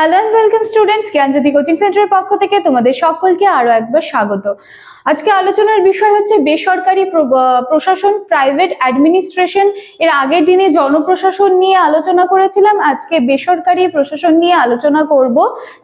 Hello and welcome students Gyanjyoti coaching সেন্টারের পক্ষ থেকে তোমাদের সকলকে আরও একবার স্বাগত। আজকে আলোচনার বিষয় হচ্ছে বেসরকারি প্রশাসন প্রাইভেট অ্যাডমিনিস্ট্রেশন এর আগের দিনে জনপ্রশাসন নিয়ে আলোচনা করেছিলাম। আজকে বেসরকারি প্রশাসন নিয়ে আলোচনা করব।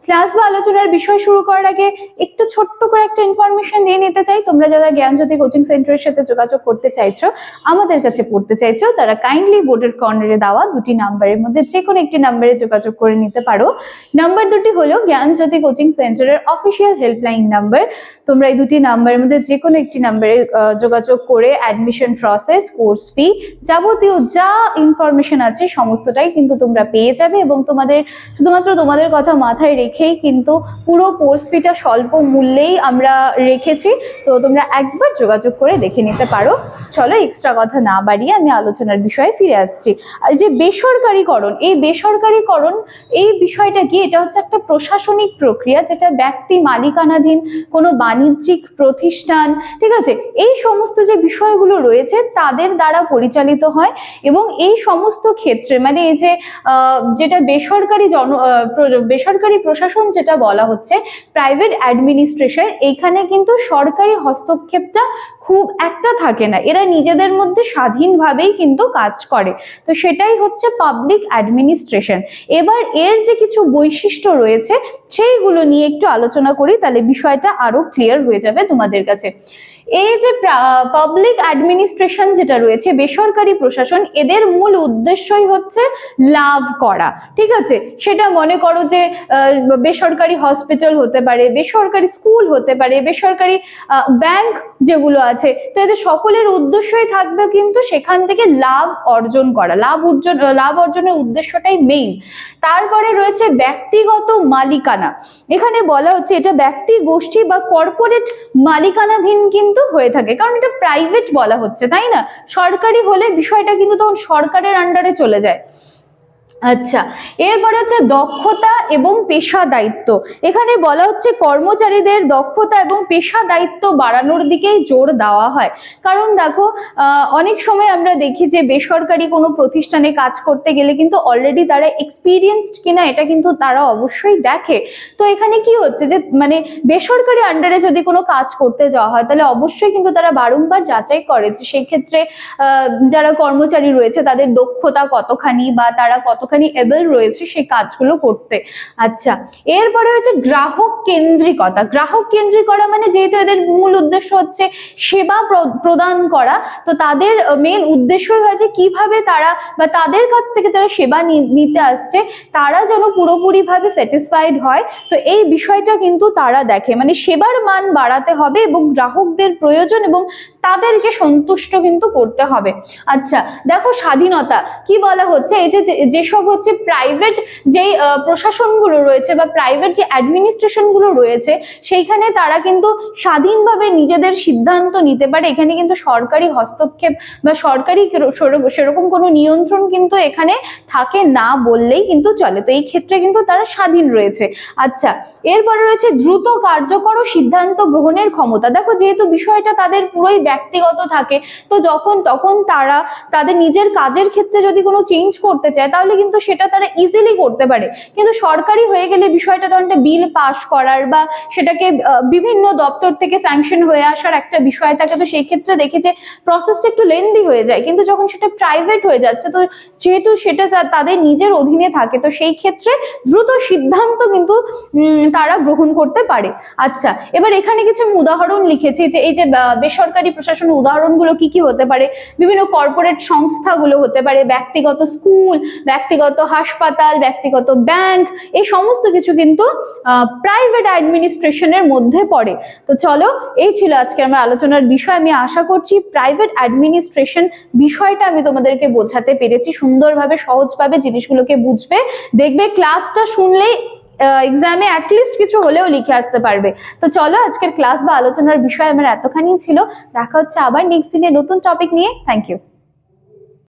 ক্লাস বা আলোচনার বিষয় শুরু করার আগে একটু ছোট্ট করে একটা ইনফরমেশন দিয়ে নিতে চাই। তোমরা যারা জ্ঞানজ্যোতি কোচিং সেন্টারের সাথে যোগাযোগ করতে চাইছো, আমাদের কাছে পড়তে চাইছো, তারা কাইন্ডলি বোর্ডের কর্নারে দেওয়া দুটি নাম্বারের মধ্যে যে কোনো একটি নাম্বারে যোগাযোগ করে নিতে পারো। নাম্বার দুটি হলো জ্ঞানজ্যোতি কোচিং সেন্টারের অফিসিয়াল হেল্পলাইন নাম্বার তোমরা এই দুটি নাম্বারের মধ্যে যে কোনো একটি নাম্বারে যোগাযোগ করে অ্যাডমিশন প্রসেস কোর্স ফি যাবতীয় যা ইনফরমেশন আছে সমস্তটাই কিন্তু তোমরা পেয়ে যাবে এবং তোমাদের, শুধুমাত্র তোমাদের কথা মাথায় রেখেই কিন্তু পুরো কোর্স ফিটা স্বল্প মূল্যেই আমরা রেখেছি। তো তোমরা একবার যোগাযোগ করে দেখে নিতে পারো। চলো এক্সট্রা কথা না বাড়িয়ে আমি আলোচনার বিষয়ে ফিরে আসছি। যে বেসরকারীকরণ, এই বেসরকারীকরণ, এই বিষয়টা কি এটা হচ্ছে একটা প্রশাসনিক প্রক্রিয়া যেটা ব্যক্তি, মালিকানাধীন কোনো বাণিজ্যিক প্রতিষ্ঠান, ঠিক আছে? এই সমস্ত যে বিষয়গুলো রয়েছে তাদের দ্বারা পরিচালিত হয় এবং এই সমস্ত ক্ষেত্রে মানে এই যে যেটা বেসরকারি জন বেসরকারি প্রশাসন যেটা বলা হচ্ছে, প্রাইভেট অ্যাডমিনিস্ট্রেশন, এইখানে কিন্তু সরকারি হস্তক্ষেপটা খুব একটা থাকে না। এরা নিজেদের মধ্যে স্বাধীনভাবেই কিন্তু কাজ করে। তো সেটাই হচ্ছে পাবলিক অ্যাডমিনিস্ট্রেশন এবার এর যে কিছু বৈশিষ্ট্য রয়েছে, সেইগুলো নিয়ে একটু আলোচনা করি, তাহলে বিষয়টা আরও ক্লিয়ার হয়ে যাবে তোমাদের কাছে। এই যে পাবলিক অ্যাডমিনিস্ট্রেশন যেটা রয়েছে, বেসরকারি প্রশাসন, এদের মূল উদ্দেশ্যই হচ্ছে লাভ করা, ঠিক আছে? সেটা মনে করো যে বেসরকারি হসপিটাল হতে পারে, বেসরকারি স্কুল হতে পারে, বেসরকারি ব্যাংক যেগুলো আছে, তো এদের সকলের উদ্দেশ্যই থাকবে কিন্তু সেখান থেকে লাভ অর্জন করা, লাভ অর্জন লাভ অর্জনের উদ্দেশ্যটাই মেইন তারপরে রয়েছে ব্যক্তিগত মালিকানা। এখানে বলা হচ্ছে এটা ব্যক্তি, গোষ্ঠী বা কর্পোরেট মালিকানাধীন কিন্তু হয়ে থাকে। কারণ এটা প্রাইভেট বলা হচ্ছে, তাই না? সরকারি হলে বিষয়টা কিন্তু তখন সরকারের আন্ডারে চলে যায়। আচ্ছা এরপরে হচ্ছে দক্ষতা এবং পেশা দায়িত্ব এখানে বলা হচ্ছে কর্মচারীদের দক্ষতা এবং পেশা দায়িত্ব বাড়ানোর দিকেই জোর দেওয়া হয়। কারণ দেখো অনেক সময় আমরা দেখি যে বেসরকারি কোনো প্রতিষ্ঠানে কাজ করতে গেলে কিন্তু অলরেডি তারা এক্সপিরিয়েন্সড কিনা এটা কিন্তু তারা অবশ্যই দেখে। তো এখানে কি হচ্ছে যে মানে বেসরকারি আন্ডারে যদি কোনো কাজ করতে যাওয়া হয়, তাহলে অবশ্যই কিন্তু তারা বারংবার যাচাই করে যে সেই ক্ষেত্রে যারা কর্মচারী রয়েছে তাদের দক্ষতা কতখানি বা তারা কতখানি এবেল রয়েছে সেই কাজগুলো করতে। আচ্ছা এরপরে হচ্ছে গ্রাহক কেন্দ্রিকতা। গ্রাহক কেন্দ্রিকতা মানে যেহেতু এদের মূল উদ্দেশ্য হচ্ছে সেবা প্র- প্রদান করা, তো তাদের মেন উদ্দেশ্যই হয় যে কীভাবে তারা বা তাদের কাছ থেকে যারা সেবা নিতে আসছে, তারা যেন পুরোপুরি ভাবে স্যাটিসফাইড হয়। তো এই বিষয়টা কিন্তু তারা দেখে। মানে সেবার মান বাড়াতে হবে এবং গ্রাহকদের প্রয়োজন এবং তাদেরকে সন্তুষ্ট কিন্তু করতে হবে। আচ্ছা দেখো স্বাধীনতা, কি বলা হচ্ছে? এই যে যেসব হচ্ছে প্রাইভেট যেই প্রশাসনগুলো রয়েছে বা প্রাইভেট যে অ্যাডমিনিস্ট্রেশনগুলো রয়েছে, সেইখানে তারা কিন্তু স্বাধীনভাবে নিজেদের সিদ্ধান্ত নিতে পারে। এখানে কিন্তু সরকারি হস্তক্ষেপ বা সরকারি সেরকম কোনো নিয়ন্ত্রণ কিন্তু এখানে থাকে না বললেই কিন্তু চলে। তো এই ক্ষেত্রে কিন্তু তারা স্বাধীন রয়েছে। আচ্ছা এরপরে রয়েছে দ্রুত কার্যকর সিদ্ধান্ত গ্রহণের ক্ষমতা। দেখো যেহেতু বিষয়টা তাদের পুরোই ব্যক্তিগত থাকে, তো যখন, তখন তারা তাদের নিজের কাজের ক্ষেত্রে যদি কোনো চেঞ্জ করতে চায়, তাহলে কিন্তু সেটা তারা ইজিলি করতে পারে। কিন্তু সরকারি হয়ে গেলে বিষয়টা তখন একটা বিল পাস করার বা সেটাকে বিভিন্ন দপ্তর থেকে স্যাংশন হয়ে আসার একটা বিষয় থাকে, তো সেই ক্ষেত্রে দেখি যে প্রসেসটা একটু লেন্দি হয়ে যায়। কিন্তু যখন সেটা প্রাইভেট হয়ে যাচ্ছে, তো যেহেতু সেটা তাদের নিজের অধীনে থাকে, তো সেই ক্ষেত্রে দ্রুত সিদ্ধান্ত কিন্তু তারা গ্রহণ করতে পারে। আচ্ছা এবার এখানে কিছু উদাহরণ লিখেছি যে, এই যে বেসরকারি প্রশাসনের উদাহরণগুলো কি কি হতে পারে? বিভিন্ন কর্পোরেট সংস্থাগুলো হতে পারে, ব্যক্তিগত স্কুল ব্যক্তিগত হাসপাতাল, ব্যক্তিগত ব্যাংক এই সমস্ত কিছু কিন্তু প্রাইভেট অ্যাডমিনিস্ট্রেশনের মধ্যে পড়ে। তো চলো, এই ছিল আজকে আমার আলোচনার বিষয়। আমি আশা করছি প্রাইভেট অ্যাডমিনিস্ট্রেশন বিষয়টা আমি তোমাদেরকে বোঝাতে পেরেছি। সুন্দরভাবে, সহজভাবে জিনিসগুলোকে বুঝবে। দেখবে ক্লাসটা শুনলেই এক্সামে অ্যাটলিস্ট কিছু হলেও লিখে আসতে পারবে। তো চলো, আজকের ক্লাস বা আলোচনার বিষয় আমার এতখানি ছিল। দেখা হচ্ছে আবার নেক্সট দিনে নতুন টপিক নিয়ে। Thank you